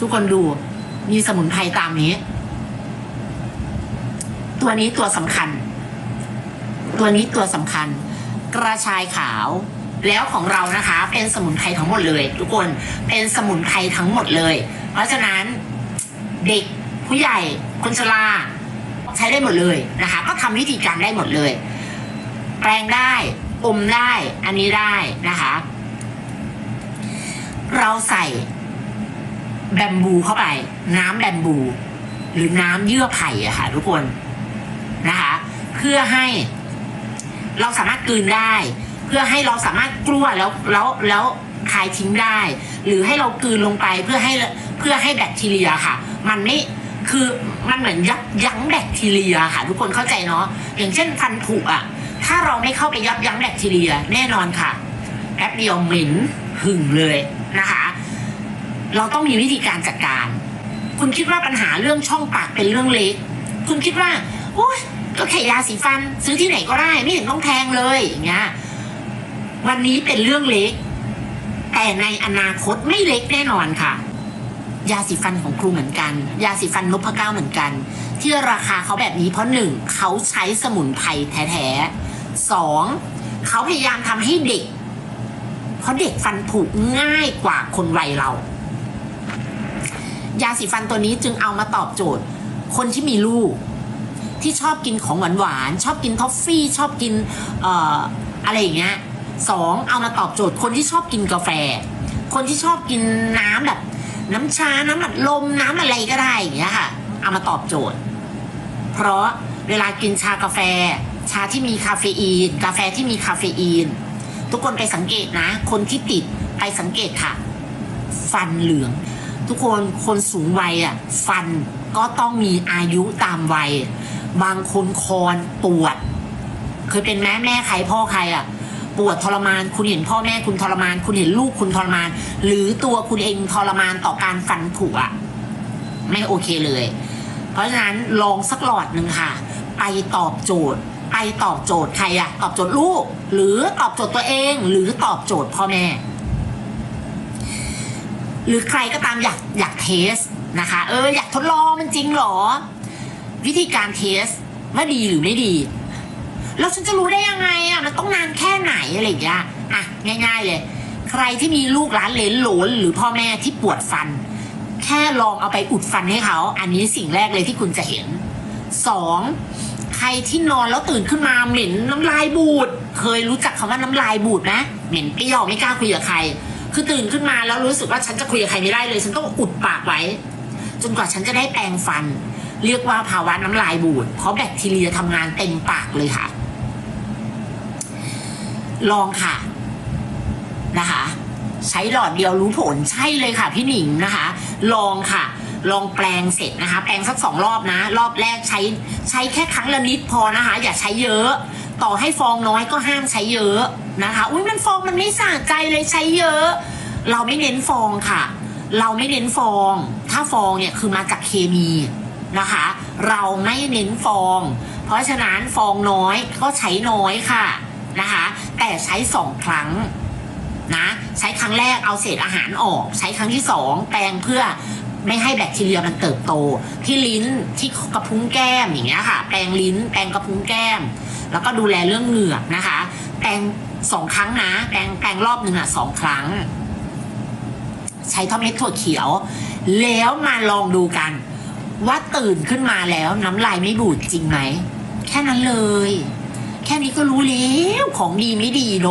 ทุกคนดู มีสมุนไพรตามนี้ ตัวนี้ตัวสำคัญ ตัวนี้ตัวสำคัญ กระชายขาวแล้วของเรานะคะเป็นสมุนไพรทั้งหมดเลย ทุกคนเป็นสมุนไพรทั้งหมดเลย เพราะฉะนั้นเด็กผู้ใหญ่คนชราใช้ได้หมดเลยนะคะ ก็ทำวิธีการได้หมดเลย แปลงได้อมได้อันนี้ได้นะคะ เราใส่ แบมบูเข้าไป น้ำแบมบู หรือน้ำเยื่อไผ่อะค่ะทุกคนนะคะ เพื่อให้เราสามารถกลืนได้ เพื่อให้เราสามารถกลัวแล้วแล้วแล้วคายทิ้งได้ หรือให้เรากลืนลงไปเพื่อให้เพื่อให้แบคทีเรียค่ะ มันไม่คือมันเหมือนยับยั้งแบคทีเรียค่ะ ทุกคนเข้าใจเนาะอย่างเช่นฟันผุอะ ถ้าเราไม่เข้าไปยับยั้งแบคทีเรีย แน่นอนค่ะแป๊บเดียวเหม็นหึ่งเลยนะคะ เราต้องมีวิธีการจัดการ คุณคิดว่าปัญหาเรื่องช่องปากเป็นเรื่องเล็ก คุณคิดว่าโอ้ยก็แค่ยาสีฟันซื้อที่ไหนก็ได้ไม่เห็นต้องแพงเลยอย่างเงี้ยวันนี้เป็นเรื่องเล็ก แต่ในอนาคตไม่เล็กแน่นอนค่ะ ยาสีฟันของครูเหมือนกัน ยาสีฟันนพเก้าเหมือนกัน ที่ราคาเขาแบบนี้เพราะหนึ่งเขาใช้สมุนไพรแท้ๆสองเขาพยายามทำให้เด็ก เพราะเด็กฟันผุง่ายกว่าคนวัยเรา ยาสีฟันตัวนี้จึงเอามาตอบโจทย์ คนที่มีลูก ที่ชอบกินของหวานหวานชอบกินท็อฟฟี่ชอบกินเอ่ออะไรอย่างเงี้ยสองเอามาตอบโจทย์ คนที่ชอบกินกาแฟ คนที่ชอบกินน้ำแบบ น้ำชา น้ำอัดลมน้ำอะไรก็ได้อย่างเงี้ยค่ะเอามาตอบโจทย์ เพราะเวลากินชากาแฟ ชาที่มีคาเฟอีน กาแฟที่มีคาเฟอีน ทุกคนไปสังเกตนะ คนที่ติดไปสังเกตค่ะ ฟันเหลือง ทุกคนคนสูงวัยอะฟันก็ต้องมีอายุตามวัย บางคนคอนปวด เคยเป็นแม่แม่ใครพ่อใครอะ ปวดทรมาน คุณเห็นพ่อแม่คุณทรมาน คุณเห็นลูกคุณทรมาน หรือตัวคุณเองทรมานต่อการฟันผุอะไม่โอเคเลย เพราะฉะนั้นลองสักหลอดหนึ่งค่ะ ไปตอบโจทย์ ไปตอบโจทย์ใครอะตอบโจทย์ลูก หรือตอบโจทย์ตัวเอง หรือตอบโจทย์พ่อแม่ หรือใครก็ตามอยากอยากเทสนะคะ เอออยากทดลองมันจริงเหรอ วิธีการเทสว่าดีหรือไม่ดีแล้วฉันจะรู้ได้ยังไงอะมันต้องนานแค่ไหนอะไรอย่างเงี้ยอะง่าย ๆ เลย ใครที่มีลูกหลานเลนหลนหรือพ่อแม่ที่ปวดฟัน แค่ลองเอาไปอุดฟันให้เขา อันนี้สิ่งแรกเลยที่คุณจะเห็นสองใครที่นอนแล้วตื่นขึ้นมาเหม็นน้ำลายบูด เคยรู้จักคำว่าน้ำลายบูดไหมเหม็นเปรี้ยวไม่กล้าคุยกับใคร คือตื่นขึ้นมาแล้วรู้สึกว่าฉันจะคุยกับใครไม่ได้เลย ฉันต้องอุดปากไว้ จนกว่าฉันจะได้แปรงฟัน เรียกว่าภาวะน้ำลายบูดเพราะแบคทีเรียทำงานเต็มปากเลยค่ะ ลองค่ะนะคะ ใช้หลอดเดียวรู้ผลใช่เลยค่ะ พี่หนิงนะคะ ลองค่ะลองแปลงเสร็จนะคะ แปลงสักสองรอบนะ รอบแรกใช้ใช้แค่ครั้งละนิดพอนะคะ อย่าใช้เยอะ ต่อให้ฟองน้อยก็ห้ามใช้เยอะนะคะ อุ้ยมันฟองมันไม่สะใจเลยใช้เยอะ เราไม่เน้นฟองค่ะ เราไม่เน้นฟอง ถ้าฟองเนี่ยคือมาจากเคมีนะคะ เราไม่เน้นฟอง เพราะฉะนั้นฟองน้อยก็ใช้น้อยค่ะนะคะ แต่ใช้สองครั้งนะใช้ครั้งแรกเอาเศษอาหารออก ใช้ครั้งที่สองแปรงเพื่อไม่ให้แบคทีเรียมันเติบโต ที่ลิ้นที่กระพุ้งแก้มอย่างเงี้ยค่ะ แปรงลิ้นแปรงกระพุ้งแก้ม แล้วก็ดูแลเรื่องเหงือกนะคะ แปรงสองครั้งนะ แปรงแปรงรอบหนึ่งอะสองครั้ง ใช้ท่อเม็ดถั่วเขียว แล้วมาลองดูกัน ว่าตื่นขึ้นมาแล้วน้ำลายไม่บูดจริงไหม แค่นั้นเลย แค่นี้ก็รู้แล้วของดีไม่ดีเนาะ